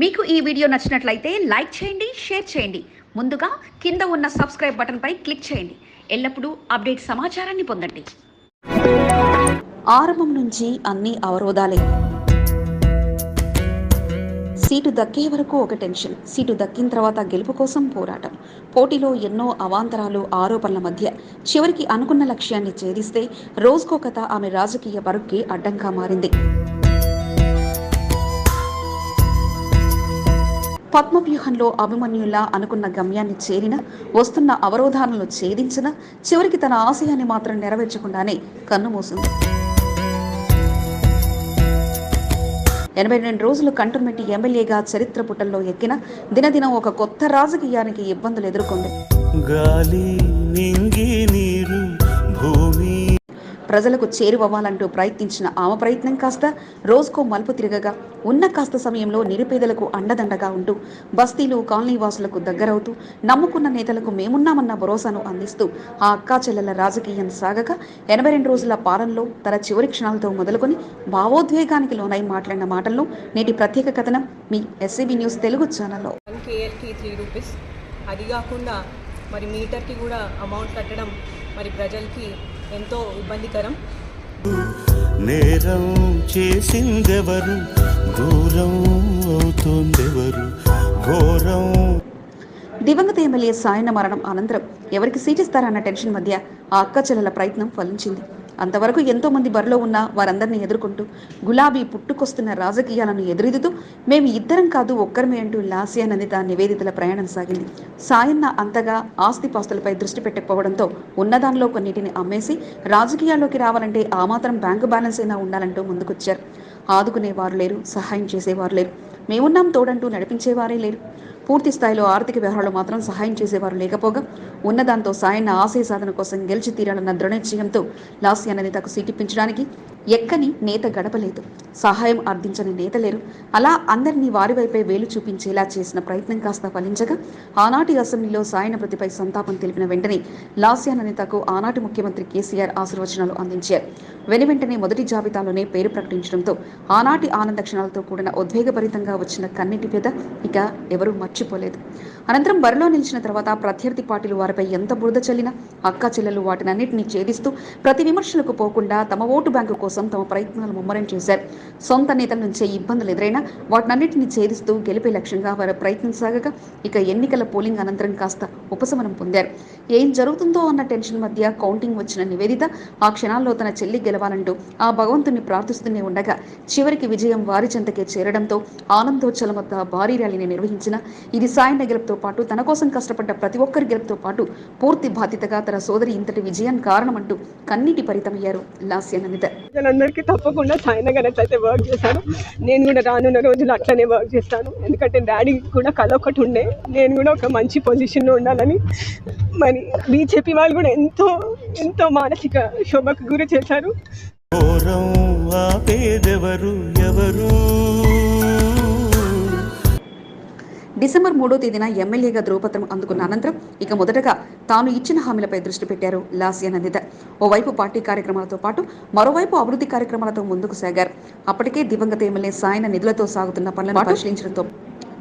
మీకు ఈ వీడియో నచ్చినట్లయితే లైక్ చేయండి షేర్ చేయండి. ముందుగా కింద ఉన్న సబ్స్క్రైబ్ బటన్పై క్లిక్ చేయండి. ఎల్లప్పుడూ అప్డేట్ సమాచారాన్ని పొందండి. ఆరంభం నుంచి అన్ని అవరోధాలే. సీటు దక్కే వరకు ఒక టెన్షన్. సీటు దక్కిన తర్వాత గెలుపు కోసం పోరాటం. పోటీలో ఎన్నో అవాంతరాలు ఆరోపణల మధ్య చివరికి అనుకున్న లక్ష్యాన్ని ఛేదిస్తే రోజుకో కథ ఆమె రాజకీయ పరుక్కి అడ్డంగా మారింది. పద్మవ్యూహంలో అభిమన్యులా అనుకున్న గమ్యాన్ని చేరిన వస్తున్న అవరోధాలను ఛేదించిన చివరికి తన ఆశయాన్ని మాత్రం నెరవేర్చకుండానే కన్నుమూసింది ఎనభై రెండు రోజులు కంటోన్మెంట్ ఎమ్మెల్యేగా చరిత్ర పుటల్లో ఎక్కిన దినదినం ఒక కొత్త రాజకీయానికి ఇబ్బందులు ఎదుర్కొంది. గాలి నింగి నీరు ప్రజలకు చేరువవ్వాలంటూ ప్రయత్నించిన ఆమె ప్రయత్నం కాస్త రోజుకో మలుపు తిరగగా ఉన్న కాస్త సమయంలో నిరుపేదలకు అండదండగా ఉంటూ బస్తీలు కాలనీ వాసులకు దగ్గరవుతూ నమ్ముకున్న నేతలకు మేమున్నామన్న భరోసాను అందిస్తూ ఆ అక్కా చెల్లెల రాజకీయం సాగక ఎనభై రెండు రోజుల పాలనలో తన చివరి క్షణాలతో మొదలుకొని భావోద్వేగానికి లోనై మాట్లాడిన మాటల్లో నేటి ప్రత్యేక కథనం మీ ఎస్సీబీ న్యూస్ తెలుగు ఛానల్లో. వన్ త్రీ రూపీస్ అది కాకుండా మరి మీటర్కి కూడా అమౌంట్ కట్టడం మరి ప్రజలకి ఎంతో ఇబ్బందికరం. నేరం చేసిందెవరు? దూరం అవుతోందెవరు? ఘోరం. దివంగత ఎమ్మెల్యే సాయన్న మరణం అనంతరం ఎవరికి సీట్ ఇస్తారన్న టెన్షన్ మధ్య ఆ అక్క చెల్లెల ప్రయత్నం ఫలించింది. అంతవరకు ఎంతో మంది బరిలో ఉన్న వారందరినీ ఎదుర్కొంటూ గులాబీ పుట్టుకొస్తున్న రాజకీయాలను ఎదురెదుతూ మేము ఇద్దరం కాదు ఒక్కరమే అంటూ లాసియా నందిత నివేదితల ప్రయాణం సాగింది. సాయన్న అంతగా ఆస్తిపాస్తులపై దృష్టి పెట్టకపోవడంతో ఉన్నదానిలో కొన్నిటిని అమ్మేసి రాజకీయాల్లోకి రావాలంటే ఆ మాత్రం బ్యాంకు బ్యాలెన్స్ అయినా ఉండాలంటూ ముందుకొచ్చారు. ఆదుకునేవారు లేరు సహాయం చేసేవారు లేరు. మేమున్నాం తోడంటూ నడిపించేవారే లేరు. పూర్తి స్థాయిలో ఆర్థిక వ్యవహారాలు మాత్రం సహాయం చేసేవారు లేకపోగా ఉన్నదాంతో సాయన్న ఆశయ సాధన కోసం గెలిచి తీరాలన్న దృఢనిశ్చయంతో లాస్య తనకు సీటిప్పించడానికి ఎక్కని నేత గడపలేదు. సహాయం అర్థించని నేత లేరు. అలా అందరినీ వారి వైపే వేలు చూపించేలా చేసిన ప్రయత్నం కాస్త ఫలించగా ఆనాటి అసెంబ్లీలో సాయన ప్రతిపై సంతాపం తెలిపిన వెంటనే లాస్య అనితకు ఆనాటి ముఖ్యమంత్రి కేసీఆర్ ఆశీర్వచనాలు అందించారు. వెను వెంటనే మొదటి జాబితాలోనే పేరు ప్రకటించడంతో ఆనాటి ఆనంద క్షణాలతో కూడిన ఉద్వేగభరితంగా వచ్చిన కన్నీటి పేద ఇక ఎవరూ మర్చిపోలేదు. అనంతరం బరిలో నిలిచిన తర్వాత ప్రత్యర్థి పార్టీలు వారిపై ఎంత బురద చల్లినా అక్కా చెల్లెలు వాటినన్నింటినీ ఛేదిస్తూ ప్రతి విమర్శలకు పోకుండా తమ ఓటు బ్యాంకు కోసం తమ ప్రయత్నాలు ముమ్మరం చేశారు. సొంత నేతల నుంచే ఇబ్బందులు ఎదురైనా వాటినన్నింటినీ ఛేదిస్తూ గెలిపే లక్ష్యంగా వారు ప్రయత్నం సాగగా ఇక ఎన్నికల పోలింగ్ అనంతరం కాస్త ఉపశమనం పొందారు. ఏం జరుగుతుందో అన్న టెన్షన్ మధ్య కౌంటింగ్ వచ్చిన నివేదిత ఆ క్షణాల్లో తన చెల్లి గెలవాలంటూ ఆ భగవంతుని ప్రార్థిస్తూనే ఉండగా చివరికి విజయం వారి చెంతకే చేరడంతో ఆనందోత్సవం వద్ద భారీ ర్యాలీని నిర్వహించిన ఇది సాయన్న గెలుపుతో పాటు తన కోసం కష్టపడ్డ ప్రతి ఒక్కరి గెలుపుతో పాటు పూర్తి బాధ్యతగా తన సోదరి ఇంతటి విజయం కారణమంటూ కన్నీటి పరితమయ్యారు లాస్య నందిత ప్రజలందరికీ తప్పకుండా సాయన గణేష్ అయితే వర్క్ చేశాను నేను కూడా రానున్న రోజులు అట్లనే వర్క్ చేస్తాను. ఎందుకంటే డాడీ కూడా కల ఒకటి ఉండే. నేను కూడా ఒక మంచి పొజిషన్లో ఉండాలని మరి బీజేపీ వాళ్ళు కూడా ఎంతో ఎంతో మానసిక శోభకు గురి చేశారు. ఎవరు? డిసెంబర్ మూడో తేదీన ఎమ్మెల్యేగా ధ్రువపత్రం అందుకున్న అనంతరం ఇక మొదటగా తాను ఇచ్చిన హామీలపై దృష్టి పెట్టారు లాస్య నందిత ఓవైపు పార్టీ కార్యక్రమాలతో పాటు మరోవైపు అభివృద్ధి కార్యక్రమాలతో ముందుకు సాగారు. అప్పటికే దివంగత ఎమ్మెల్యే సాయన నిధులతో సాగుతున్న పనులను పరిశీలించడంతో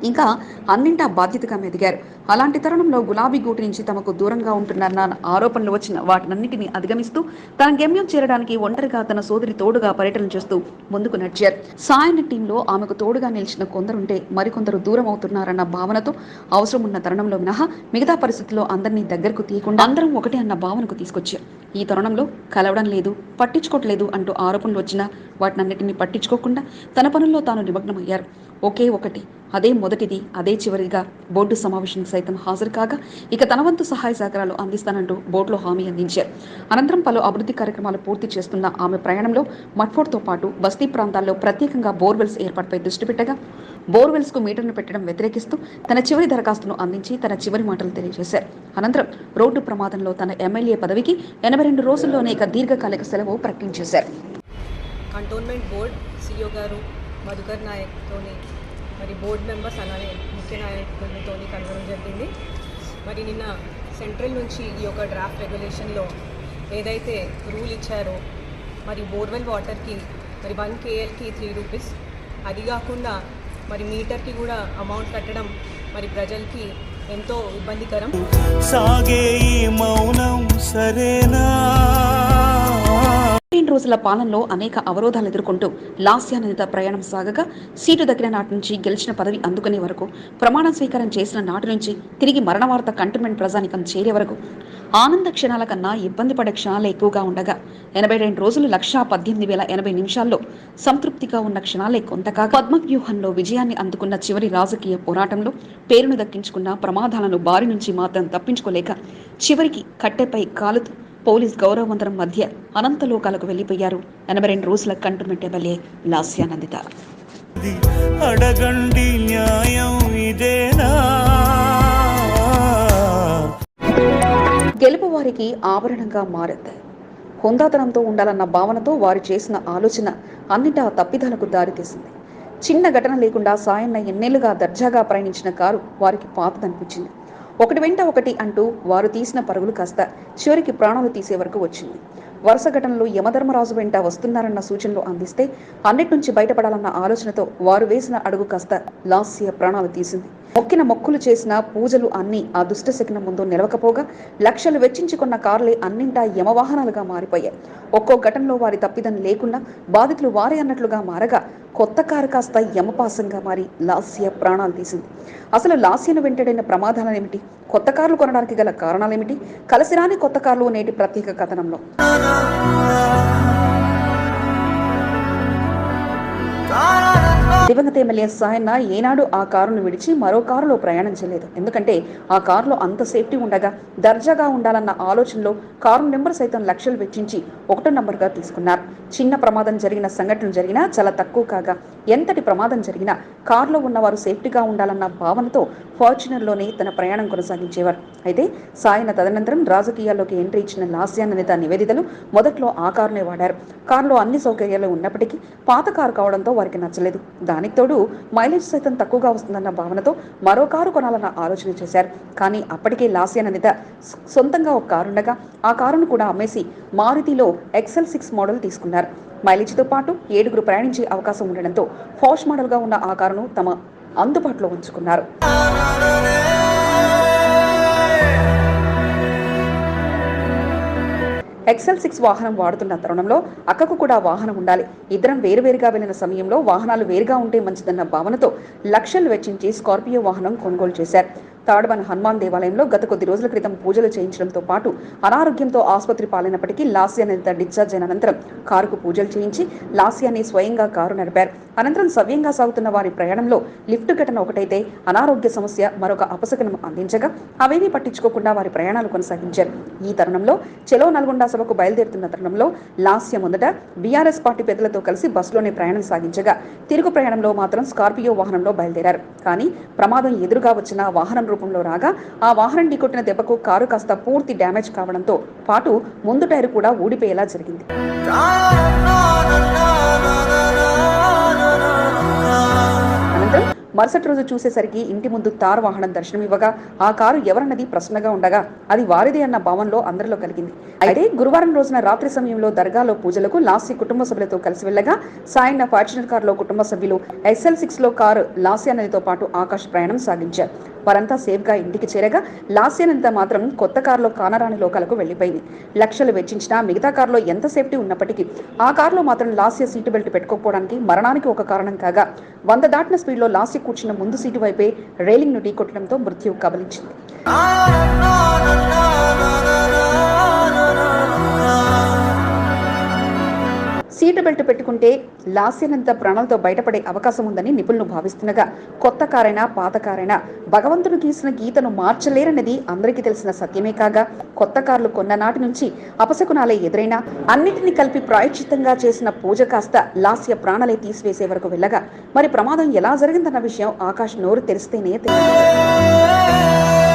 ఇంకా అన్నింటా బాధ్యతగా మెదిగారు. అలాంటి తరుణంలో గులాబీ గూటి నుంచి తమకు దూరంగా ఉంటున్నారన్న ఆరోపణలు వచ్చిన వాటినన్నిటిని అధిగమిస్తూ తన గమ్యం చేరడానికి ఒంటరిగా తన సోదరి తోడుగా పర్యటన చేస్తూ ముందుకు నడిచారు. సాయన టీంలో ఆమెకు తోడుగా నిలిచిన కొందరుంటే మరికొందరు దూరం అవుతున్నారన్న భావనతో అవసరం ఉన్న తరుణంలో మినహా మిగతా పరిస్థితుల్లో అందరినీ దగ్గరకు తీయకుండా అందరం ఒకటే అన్న భావనకు తీసుకొచ్చారు. ఈ తరుణంలో కలవడం లేదు పట్టించుకోవట్లేదు అంటూ ఆరోపణలు వచ్చినా వాటినన్నిటిని పట్టించుకోకుండా తన పనుల్లో తాను నిమగ్నమయ్యారు. ఒకే ఒకటి అదే మొదటిది అదే చివరిగా బోర్డు సమావేశం సైతం హాజరు కాగా ఇక తన వంతు సహాయ సహకారాలు అందిస్తానంటూ బోర్డులో హామీ అందించారు. అనంతరం పలు అభివృద్ధి కార్యక్రమాలు పూర్తి చేస్తున్న ఆమె ప్రయాణంలో మట్ఫోర్డ్తో పాటు బస్తీ ప్రాంతాల్లో ప్రత్యేకంగా బోర్వెల్స్ ఏర్పాటుపై దృష్టి పెట్టగా బోర్వెల్స్కు మీటర్ను పెట్టడం వ్యతిరేకిస్తూ తన చివరి దరఖాస్తును అందించి తన చివరి మాటలు తెలియజేశారు. అనంతరం రోడ్డు ప్రమాదంలో తన ఎమ్మెల్యే పదవికి ఎనభై రెండు రోజుల్లోనే ఇక దీర్ఘకాలిక సెలవు ప్రకటించేశారు. కంటోన్మెంట్ బోర్డ్ సిఇఓ గారు మధుకర్ నాయక్తోని మరి బోర్డ్ మెంబర్స్ అలానే ముఖ్య నాయకులతోని కలవడం జరిగింది. మరి నిన్న సెంట్రల్ నుంచి ఈ యొక్క డ్రాఫ్ట్ రెగ్యులేషన్లో ఏదైతే రూల్ ఇచ్చారో మరి బోర్వెల్ వాటర్కి మరి వన్ కేఎల్కి త్రీ రూపీస్ అది కాకుండా మరి మీటర్కి కూడా అమౌంట్ కట్టడం మరి ప్రజలకి ఎంతో ఇబ్బందికరం. సాగే మౌనం సరేనా? పదిహేను రోజుల పాలనలో అనేక అవరోధాలు ఎదుర్కొంటూ లాస్యానందిత ప్రయాణం సాగగా సీటు దక్కిన నాటి నుంచి గెలిచిన పదవి అందుకునే వరకు ప్రమాణ స్వీకారం చేసిన నాటి నుంచి తిరిగి మరణ వార్త కంటోన్మెంట్ ప్రజానికం చేరే వరకు. ఆనంద క్షణాల కన్నా ఇబ్బంది పడే క్షణాలు ఎక్కువగా ఉండగా ఎనభై రెండు రోజులు లక్షా పద్దెనిమిది వేల ఎనభై నిమిషాల్లో సంతృప్తిగా ఉన్న క్షణాలే కొంతగా పద్మవ్యూహంలో విజయాన్ని అందుకున్న చివరి రాజకీయ పోరాటంలో పేరును దక్కించుకున్న ప్రమాదాలను బారి నుంచి మాత్రం తప్పించుకోలేక చివరికి కట్టెపై కాలుతూ పోలీస్ గౌరవవంతరం మధ్య అనంతలోకాలకు వెళ్ళిపోయారు ఎనభై రెండు రోజుల కంటోన్మెంట్ ఎమ్మెల్యే లాస్యానందిత ఇది అడగండి న్యాయం ఇదేనా? గెలుపు వారికి ఆభరణంగా మారింది. హుందాతనంతో ఉండాలన్న భావనతో వారు చేసిన ఆలోచన అన్నిటా తప్పిదాలకు దారితీసింది. చిన్న ఘటన లేకుండా సాయన్న ఎన్నేళ్ళుగా దర్జాగా ప్రయాణించిన కారు వారికి పాతదనిపించింది. ఒకటి వెంట ఒకటి అంటూ వారు తీసిన పరుగులు కాస్త చివరికి ప్రాణాలు తీసే వరకు వచ్చింది. వరుస ఘటనలో యమధర్మరాజు వెంట వస్తున్నారన్న సూచనలు అందిస్తే అన్నిటి నుంచి బయటపడాలన్న ఆలోచనతో వారు వేసిన అడుగు కాస్త లాస్య ప్రాణాలు తీసింది. మొక్కిన మొక్కులు చేసిన పూజలు అన్నీ ఆ దుష్ట శకునం ముందు నిలవకపోగా లక్షలు వెచ్చించుకున్న కార్లే అన్నింటా యమవాహనాలుగా మారిపోయాయి. ఒక్కో ఘటనలో వారి తప్పిదం లేకుండా బాధితులు వారే అన్నట్లుగా మారగా కొత్త కారు కాస్త యమపాసంగా మారి లాస్య ప్రాణాలు తీసింది. అసలు లాస్యను వెంటడైన ప్రమాదాలేమిటి కొత్త కార్లు కొనడానికి గల కారణాలేమిటి? కలిసిరాని కొత్త కార్లు నేటి ప్రత్యేక కథనంలో. దివంగత ఎమ్మెల్యే సాయన్న ఏనాడు ఆ కారును విడిచి మరో కారులో ప్రయాణం చేయలేదు. ఎందుకంటే ఆ కారులో అంత సేఫ్టీ ఉండగా దర్జాగా ఉండాలన్న ఆలోచనలో కారు నెంబర్ సైతం లక్షలు వెచ్చించి ఒకటో నంబర్గా తీసుకున్నారు. చిన్న ప్రమాదం జరిగిన సంఘటన జరిగినా చాలా తక్కువ కాగా ఎంతటి ప్రమాదం జరిగినా కారులో ఉన్నవారు సేఫ్టీగా ఉండాలన్న భావనతో ఫార్చునర్లోనే తన ప్రయాణం కొనసాగించేవారు. అయితే సాయన తదనంతరం రాజకీయాల్లోకి ఎంట్రీ ఇచ్చిన లాస్యాన్న నేత నివేదితలు మొదట్లో ఆ కారునే వాడారు. కారులో అన్ని సౌకర్యాలు ఉన్నప్పటికీ పాత కారు కావడంతో వారికి నచ్చలేదు. దానికి తోడు మైలేజ్ సైతం తక్కువగా వస్తుందన్న భావనతో మరో కారు కొనాలన్న ఆలోచన చేశారు. కానీ అప్పటికే లాస్యాన నేత సొంతంగా ఒక కారుండగా ఆ కారును కూడా అమ్మేసి మారుతిలో ఎక్సెల్ సిక్స్ మోడల్ తీసుకున్నారు. మైలేజ్తో పాటు ఏడుగురు ప్రయాణించే అవకాశం ఉండడంతో ఫాష్ మోడల్గా ఉన్న ఆ కారును తమ అందుబాటులో ఉంచుకున్నారు. ఎక్సెల్ సిక్స్ వాహనం వాడుతున్న తరుణంలో అక్కకు కూడా వాహనం ఉండాలి. ఇద్దరం వేరువేరుగా వెళ్ళిన సమయంలో వాహనాలు వేరుగా ఉంటే మంచిదన్న భావనతో లక్షలు వెచ్చించి స్కార్పియో వాహనం కొనుగోలు చేశారు. తాడబన్ హనుమాన్ దేవాలయంలో గత కొద్ది రోజుల క్రితం పూజలు చేయించడంతో పాటు అనారోగ్యంతో ఆసుపత్రి పాలైనప్పటికీ లాస్య నేత డిశ్చార్జ్ అయిన అనంతరం కారుకు పూజలు చేయించి లాస్యాని స్వయంగా కారు నడిపారు. అనంతరం సవ్యంగా సాగుతున్న వారి ప్రయాణంలో లిఫ్ట్ ఘటన ఒకటైతే అనారోగ్య సమస్య మరొక అపశకనం అందించగా అవేమీ పట్టించుకోకుండా వారి ప్రయాణాలు కొనసాగించారు. ఈ తరుణంలో చెలో నల్గొండ సభకు బయలుదేరుతున్న తరుణంలో లాస్య మొదట బీఆర్ఎస్ పార్టీ పెద్దలతో కలిసి బస్సులోనే ప్రయాణం సాగించగా తిరుగు ప్రయాణంలో మాత్రం స్కార్పియో వాహనంలో బయలుదేరారు. కానీ ప్రమాదం ఎదురుగా వచ్చిన వాహనం రూపంలో రాగా ఆ వాహనం ఢీకొట్టిన దెబ్బకు కారు కాస్త పూర్తి డ్యామేజ్ కావడంతో పాటు ముందు టైరు కూడా ఊడిపోయేలా జరిగింది. అనంతరం మరుసటి రోజు చూసేసరికి ఇంటి ముందు తారు వాహనం దర్శనమివ్వగా ఆ కారు ఎవరన్నది ప్రశ్నగా ఉండగా అది వారిదే అన్న భావనలో అందరిలో కలిగింది. అయితే గురువారం రోజున రాత్రి సమయంలో దర్గాలో పూజలకు లాస్య కుటుంబ సభ్యులతో కలిసి వెళ్ళగా సాయన్న ఫార్చునర్ కారులో కుటుంబ సభ్యులు ఎస్ఎల్ సిక్స్లో కారు లాస్యానదితో పాటు ఆకాష్ ప్రయాణం సాగించారు. వారంతా సేఫ్గా ఇంటికి చేరగా లాస్యానంత మాత్రం కొత్త కారులో కానరాని లోకాలకు వెళ్ళిపోయింది లక్షలు వెచ్చించినా మిగతా కారులో ఎంత సేఫ్టీ ఉన్నప్పటికీ ఆ కారులో మాత్రం లాస్య సీటు బెల్ట్ పెట్టుకోకపోవడానికి మరణానికి ఒక కారణం కాగా వంద దాటిన స్పీడ్లో లాస్య కూర్చున్న ముందు సీటు వైపే రైలింగ్ను ఢీకొట్టడంతో మృత్యు కబలించింది. సీటు బెల్ట్ పెట్టుకుంటే లాస్యనంత ప్రాణాలతో బయటపడే అవకాశం ఉందని నిపుణులు భావిస్తుండగా కొత్త కారైనా పాత కారైనా భగవంతుడు గీసిన గీతను మార్చలేరన్నది అందరికీ తెలిసిన సత్యమే కాగా కొత్త కార్లు కొన్న నాటి నుంచి అపశకునాలే ఎదురైనా అన్నిటినీ కలిపి ప్రాయశ్చిత్తంగా చేసిన పూజ కాస్త లాస్య ప్రాణాలే తీసివేసే వరకు వెళ్ళగా మరి ప్రమాదం ఎలా జరిగిందన్న విషయం ఆకాష్ నోరు తెరిస్తేనే తెలియదు.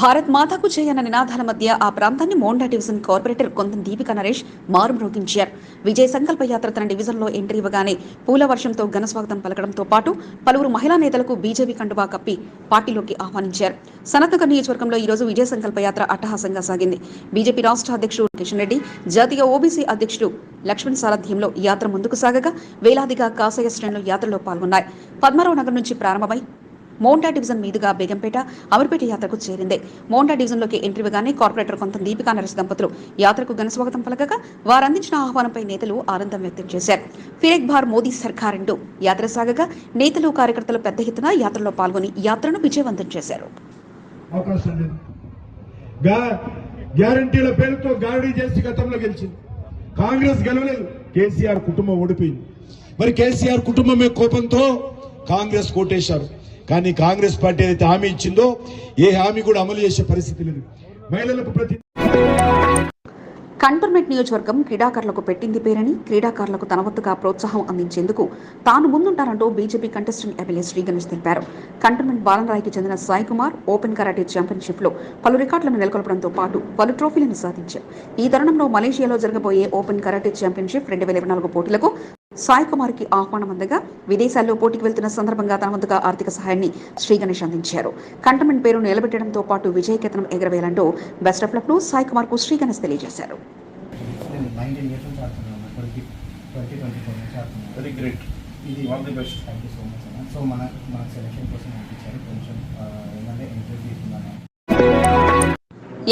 భారత్ మాతాకు చేయన్న నినాదాల మధ్య ఆ ప్రాంతాన్ని మోండా డివిజన్ కార్పొరేటర్ కొందం దీపిక నరేష్ మారుమ్రోగించారు. విజయ సంకల్ప యాత్ర తన డివిజన్లో ఎంట్రీ ఇవ్వగానే పూల వర్షంతో ఘన స్వాగతం పలకడంతో పాటు పలువురు మహిళా నేతలకు బీజేపీ కండువా కప్పి పార్టీలోకి ఆహ్వానించారు. సనత్నగర్ నియోజకవర్గంలో ఈ రోజు విజయ సంకల్ప యాత్ర అట్టహాసంగా సాగింది. బీజేపీ రాష్ట్ర అధ్యక్షుడు కిషన్ రెడ్డి జాతీయ ఓబీసీ అధ్యక్షుడు లక్ష్మణ్ సారథ్యంలో యాత్ర ముందుకు సాగగా వేలాదిగా కాసయ్య శ్రేణులు యాత్రలో పాల్గొన్నాయి. పద్మారావు నగర్ నుంచి ప్రారంభమై మోండా డివిజన్ మీదుగా బేగంపేట అమర్పేట యాత్రకు చేరింది. మోండా డివిజన్లోకి ఎంట్రీ ఇవ్వగానే కార్పొరేటర్ కొంత దీపికా నరసి దంపతులు యాత్రకు ఘనస్వాగతం పలకగా వారందించిన ఆహ్వానంపై నేతలు ఆనందం వ్యక్తం చేశారు. ఫిరెక్ భార్ మోదీ సర్కార్ అంటూ యాత్ర సాగగా నేతలు కార్యకర్తలు పెద్ద ఎత్తున యాత్రలో పాల్గొని యాత్రను విజయవంతం చేశారు. అవకాశం లేదు. గ్యారంటీల పేరుతో గారడీ చేసి గతంలో గెలిచింది. కాంగ్రెస్ గెలవలేదు. కేసీఆర్ కుటుంబం ఓడిపోయింది. మరి కేసీఆర్ కుటుంబమే కోపంతో కాంగ్రెస్ కోటేశారు. కానీ కాంగ్రెస్ పార్టీ ఏదైతే హామీ ఇచ్చిందో ఏ హామీ కూడా అమలు చేసే పరిస్థితి లేదు. మహిళలకు ప్రతి కంటోన్మెంట్ నియోజకవర్గం క్రీడాకారులకు పెట్టింది పేరని క్రీడాకారులకు తన వంతుగా ప్రోత్సాహం అందించేందుకు తాను ముందుంటానంటూ BJP contestant MLA Shri Ganesh తెలిపారు. కంటోన్మెంట్ బాలనరాయికి చెందిన సాయి కుమార్ ఓపెన్ కరాటే ఛాంపియన్షిప్లో పలు రికార్డులను నెలకొల్పడంతో పాటు పలు ట్రోఫీలను సాధించారు. ఈ తరుణంలో మలేషియాలో జరగబోయే ఓపెన్ కరాటే ఛాంపియన్షిప్ రెండు వేల ఇరవై నాలుగు పోటీలకు సాయి కుమార్కి ఆహ్వానం అందగా విదేశాల్లో పోటీకి వెళ్తున్న సందర్భంగా తన వంతుగా ఆర్థిక సహాయాన్ని శ్రీ గణేష్ అందించారు. కంటోన్మెంట్ పేరు నిలబెట్టడంతో పాటు విజయకేతనం ఎగరవేయాలంటూ బెస్ట్ ఆఫ్ లక్ను సాయి కుమార్కు శ్రీ గణేష్ తెలియజేశారు ఇది all the best thank you so much so మన మన సెలెక్షన్ కోసం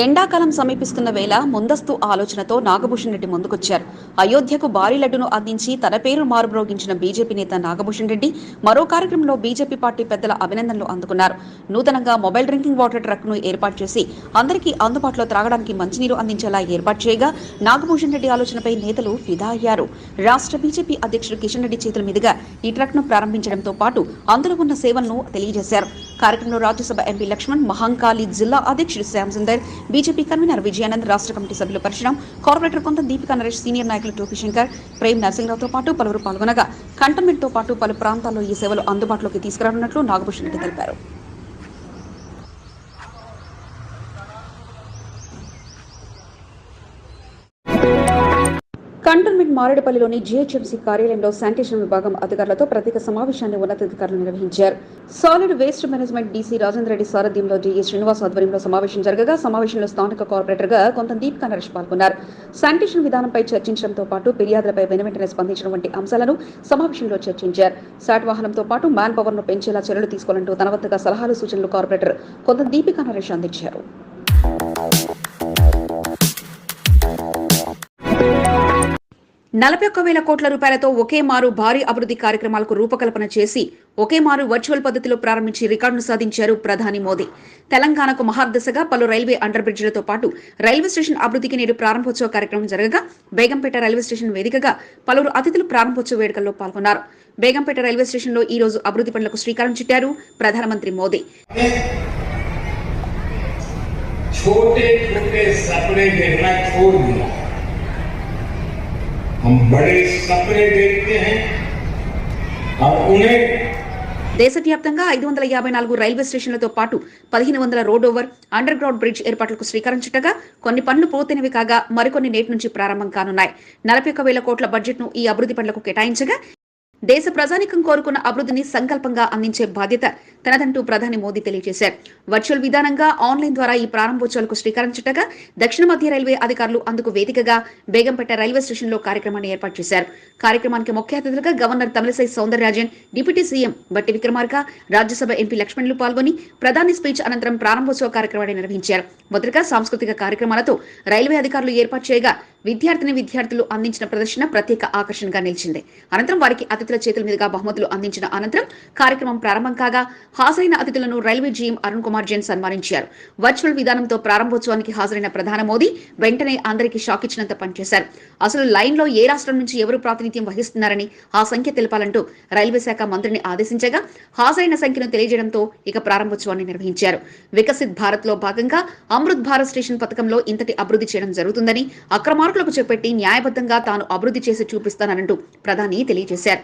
ఎండాకాలం సమీపిస్తున్న వేళ ముందస్తు ఆలోచనతో నాగభూషణ్ రెడ్డి ముందుకొచ్చారు. అయోధ్యకు భారీ లడ్డును అందించి తన పేరు మారుమ్రోగించిన బీజేపీ నేత నాగభూషణ్ రెడ్డి మరో కార్యక్రమంలో బీజేపీ పార్టీ పెద్దల అభినందనలు అందుకున్నారు. నూతనంగా మొబైల్ డ్రింకింగ్ వాటర్ ట్రక్ను ఏర్పాటు చేసి అందరికీ అందుబాటులో త్రాగడానికి మంచినీరు అందించేలా ఏర్పాటు చేయగా నాగభూషణ్ రెడ్డి ఆలోచనపై నేతలు ఫిదా అయ్యారు. రాష్ట్ర బీజేపీ అధ్యక్షుడు కిషన్ రెడ్డి చేతుల మీదుగా ఈ ట్రక్ను ప్రారంభించడంతో పాటు అందులో ఉన్న సేవలను తెలియజేశారు. కార్యక్రమంలో రాజ్యసభ ఎంపీ లక్ష్మణ్ మహంకాళి జిల్లా అధ్యక్షుడు శ్యామ్ సుందర్ బీజేపీ కన్వీనర్ విజయానంద్ రాష్ట్ర కమిటీ సభ్యులు పరశురాం కార్పొరేటర్ కొంత దీపికా నరేష్ సీనియర్ నాయకులు టోపీ శంకర్ ప్రేమ్ నరసింహరావుతో పాటు పలువురు పాల్గొనగా. కంటోన్మెంట్తో పాటు పలు ప్రాంతాల్లో ఈ సేవలు అందుబాటులోకి తీసుకురానున్నట్లు నాగభూషణ్ రెడ్డి తెలిపారు. కంటోన్మెంట్ మారేడుపల్లిలోని జీహెచ్ఎంసీ కార్యాలయంలో శానిటేషన్ విభాగం అధికారులతో ప్రత్యేక సమావేశాన్ని ఉన్నతాధికారులు నిర్వహించారు. Solid waste management DC Rajendra Reddy సారథ్యంలో డీఈ శ్రీనివాస్ ఆధ్వర్యంలో సమావేశం జరగగా సమావేశంలో స్థానిక కార్పొరేటర్గా కొంత దీపికా నరేష్ పాల్గొన్నారు. శానిటేషన్ విధానంపై చర్చించడంతో పాటు ఫిర్యాదులపై వెనువెంటనే స్పందించడం వంటి అంశాలను సమావేశంలో చర్చించారు. శాట్ వాహనంతో పాటు మ్యాన్ పవర్ను పెంచేలా చర్యలు తీసుకోవాలంటూ తన వద్దగా సలహాలు సూచనలు కార్పొరేటర్ కొంత దీపికా నరేష్ అందించారు. నలభై ఒక్క వేల కోట్ల రూపాయలతో ఒకే మారు భారీ అభివృద్ధి కార్యక్రమాలకు రూపకల్పన చేసి ఒకే మారు వర్చువల్ పద్ధతిలో ప్రారంభించి రికార్డును సాధించారు ప్రధాని మోదీ తెలంగాణకు మహార్దశగా పలు రైల్వే అండర్ బ్రిడ్జిలతో పాటు రైల్వే స్టేషన్ అభివృద్ధికి నేడు ప్రారంభోత్సవ కార్యక్రమం జరగగా బేగంపేట రైల్వే స్టేషన్ వేదికగా పలువురు అతిథులు ప్రారంభోత్సవ వేడుకల్లో పాల్గొన్నారు బేగంపేట రైల్వే స్టేషన్లో ఈ రోజు అభివృద్ధి పనులకు శ్రీకారం చుట్టారు ప్రధానమంత్రి మోదీ छोटे छोटे सपने देखना छोड़ दिया దేశవ్యాప్తంగా ఐదు వందల యాభై నాలుగు రైల్వే స్టేషన్లతో పాటు పదిహేను వందల road over under ground bridge ఏర్పాట్లకు స్వీకరించటగా కొన్ని పనులు పూర్తయినవి కాగా మరికొన్ని నేటి నుంచి ప్రారంభం కానున్నాయి. నలభై ఒక్క వేల కోట్ల బడ్జెట్ను ఈ అభివృద్ధి పనులకు కేటాయించగా దేశ ప్రజానికం కోరుకున్న అభివృద్ధిని సంకల్పంగా అందించే బాధ్యత తనదంటూ ప్రధాని మోదీ తెలియజేశారు. వర్చువల్ విధానంగా ఆన్లైన్ ద్వారా ఈ ప్రారంభోత్సవాలకు శ్రీకారం చుట్టగా దక్షిణ మధ్య రైల్వే అధికారులు అందుకు వేదికగా బేగంపేట రైల్వే స్టేషన్లో కార్యక్రమాన్ని ఏర్పాటు చేశారు. కార్యక్రమానికి ముఖ్య అతిథులుగా governor Tamilisai Soundararajan deputy CM Bhatti Vikramarka Rajya Sabha MP లక్ష్మణులు పాల్గొని ప్రధాని స్పీచ్ అనంతరం ప్రారంభోత్సవ కార్యక్రమాన్ని నిర్వహించారు. మొదటగా సాంస్కృతిక కార్యక్రమాలతో రైల్వే అధికారులు ఏర్పాటు చేయగా విద్యార్థిని విద్యార్థులు అందించిన ప్రదర్శన ప్రత్యేక ఆకర్షణగా నిలిచింది. అనంతరం వారికి అతిథుల చేతుల మీదుగా బహుమతులు అందించిన అనంతరం కార్యక్రమం ప్రారంభం కాగా హాజరైన అతిథులను రైల్వే జీఎం అరుణ్ కుమార్ జైన్ సన్మానించారు. వర్చువల్ విధానంతో ప్రారంభోత్సవానికి హాజరైన ప్రధాని మోదీ వెంటనే అందరికీ షాక్ ఇచ్చినంత పనిచేశారు. అసలు లైన్లో ఏ రాష్ట్రం నుంచి ఎవరు ప్రాతినిధ్యం వహిస్తున్నారని ఆ సంఖ్య తెలపాలంటూ రైల్వే శాఖ మంత్రిని ఆదేశించగా హాజరైన సంఖ్యను తెలియజేయడంతో ఇక ప్రారంభోత్సవాన్ని నిర్వహించారు. వికసిత్ భారత్లో భాగంగా అమృత్ భారత్ స్టేషన్ పథకంలో ఇంతటి అభివృద్ధి చేయడం జరుగుతుందని పాలకులకు చేపట్టి న్యాయబద్ధంగా తాను అభివృద్ధి చేసి చూపిస్తానంటూ ప్రధాని తెలియజేశారు.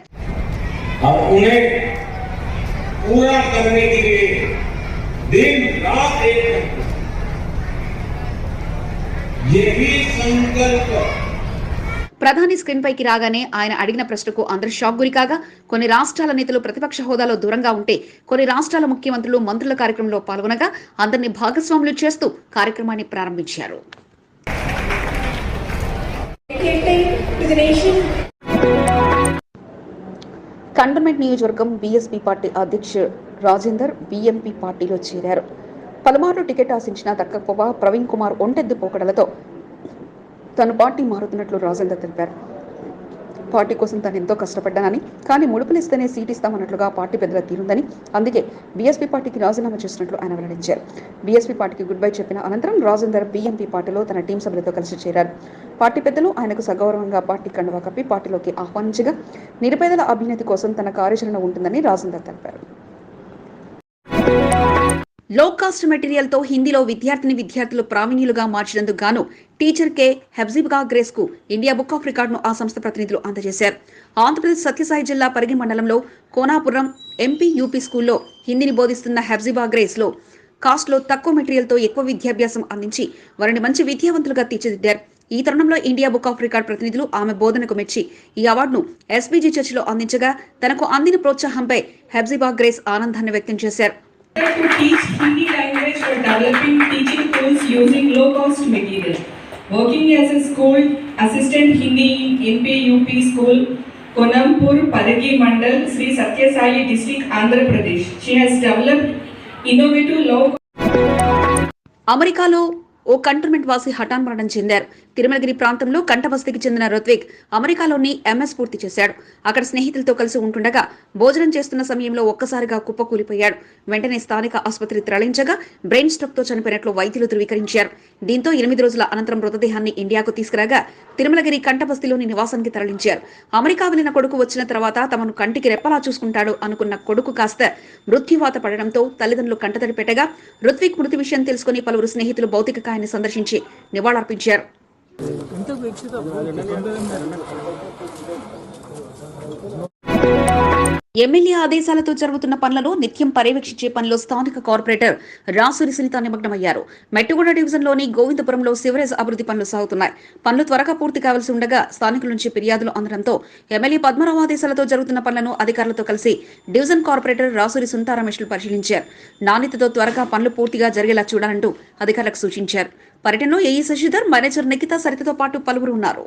ప్రధాని స్క్రీన్ పైకి రాగానే ఆయన అడిగిన ప్రశ్నకు అందరి షాక్ గురికాగా కొన్ని రాష్ట్రాల నేతలు ప్రతిపక్ష హోదాలో దూరంగా ఉంటే కొన్ని రాష్ట్రాల ముఖ్యమంత్రులు మంత్రుల కార్యక్రమంలో పాల్గొనగా అందరినీ భాగస్వాములు చేస్తూ కార్యక్రమాన్ని ప్రారంభించారు. కంటోన్మెంట్ నియోజకవర్గం బీఎస్పీ పార్టీ అధ్యక్షుడు రాజేందర్ బీఎంపీ పార్టీలో చేరారు. పలుమార్లు టికెట్ ఆశించినా దక్కకపోగా ప్రవీణ్ కుమార్ ఒంటెద్దు పోకడలతో తను పార్టీ మారుతున్నట్లు రాజేందర్ తెలిపారు. పార్టీ కోసం తాను ఎంతో కష్టపడ్డానని కానీ ముడుపులు ఇస్తేనే సీట్ ఇస్తామన్నట్లుగా పార్టీ పెద్దల తీరుందని అందుకే బీఎస్పీ పార్టీకి రాజీనామా చేసినట్లు ఆయన వెల్లడించారు. బీఎస్పీ పార్టీకి గుడ్ బై చెప్పిన అనంతరం రాజేందర్ బీఎంపీ పార్టీలో తన టీం సభ్యులతో కలిసి చేరారు. పార్టీ పెద్దలు ఆయనకు సగౌరవంగా పార్టీ కండువా కప్పి పార్టీలోకి ఆహ్వానించగా నిరుపేదల అభ్యున్నతి కోసం తన కార్యాచరణ ఉంటుందని రాజేందర్ తెలిపారు. లో కాస్ట్ మెటీరియల్తో హిందీలో విద్యార్థిని విద్యార్థులు ప్రావీణ్యులుగా మార్చినందుకు గాను టీచర్ కే. హెబ్జిబ్గా గ్రేస్కు ఇండియా బుక్ ఆఫ్ రికార్డును ఆ సంస్థ ప్రతినిధులు అందజేశారు. ఆంధ్రప్రదేశ్ సత్యసాయి జిల్లా పరిగి మండలంలో కోనాపురం ఎంపీ యూపీ స్కూల్లో హిందీని బోధిస్తున్న హెబ్జిబా గ్రేస్లో కాస్ట్లో తక్కువ మెటీరియల్తో ఎక్కువ విద్యాభ్యాసం అందించి వారిని మంచి విద్యావంతులుగా తీర్చిదిద్దారు. ఈ తరుణంలో ఇండియా బుక్ ఆఫ్ రికార్డ్ ప్రతినిధులు ఆమె బోధనకు మెచ్చి ఈ అవార్డును ఎస్బీజీ చర్చిలో అందించగా తనకు అందిన ప్రోత్సాహంపై హెబ్జిబా గ్రేస్ ఆనందాన్ని వ్యక్తం చేశారు. To teach Hindi language for developing teaching tools using low-cost material. Working as a school assistant Hindi in MP school, Konampur, Paragi Mandal, Sri Satya Sai district, Andhra Pradesh. She has developed innovative low అమెరికాలో ఓ cantonment వాసి హఠాన్ మరణం చెందారు. తిరుమలగిరి ప్రాంతంలో కంఠవస్తికి చెందిన రుత్విక్ అమెరికాలోని MS పూర్తి చేశాడు. అక్కడ స్నేహితులతో కలిసి ఉంటుండగా భోజనం చేస్తున్న సమయంలో ఒక్కసారిగా కుప్పకూలిపోయాడు. వెంటనే స్థానిక ఆసుపత్రి తరలించగా బ్రెయిన్ స్ట్రోక్తో చనిపోయినట్లు వైద్యులు ధృవీకరించారు. దీంతో ఎనిమిది రోజుల అనంతరం మృతదేహాన్ని ఇండియాకు తీసుకురాగా తిరుమలగిరి కంఠబస్తిలోని నివాసానికి తరలించారు. అమెరికా వెళ్ళిన కొడుకు వచ్చిన తర్వాత తమను కంటికి రెప్పలా చూసుకుంటాడు అనుకున్న కొడుకు కాస్త మృత్యువాత పడడంతో తల్లిదండ్రులు కంటతడి పెట్టగా రుత్విక్ మృతి విషయం తెలుసుకుని పలువురు స్నేహితులు భౌతిక కాయాన్ని సందర్శించి నివాళులర్పించారు. ఎమ్మెల్యే ఆదేశాలతో జరుగుతున్న పనులను నిత్యం పర్యవేక్షించే పనిలో స్థానిక కార్పొరేటర్ రాసూరి సునీత నిమగ్నమయ్యారు. మెట్టుగూడ డివిజన్లోని గోవిందపురంలో సివరేజ్ అభివృద్ధి పనులు సాగుతున్నాయి. పనులు త్వరగా పూర్తి కావాల్సి ఉండగా స్థానికుల నుంచి ఫిర్యాదులు అందడంతో ఎమ్మెల్యే పద్మరావు ఆదేశాలతో జరుగుతున్న పనులను అధికారులతో కలిసి డివిజన్ కార్పొరేటర్ రాసూరి సునీత రమేష్లు పరిశీలించారు. నాణ్యతతో త్వరగా పనులు పూర్తిగా జరిగేలా చూడాలంటూ అధికారులకు సూచించారు. పర్యటనలో ఏఈ శశిధర్ మేనేజర్ నిఖిత సరితతో పాటు పలువురు ఉన్నారు.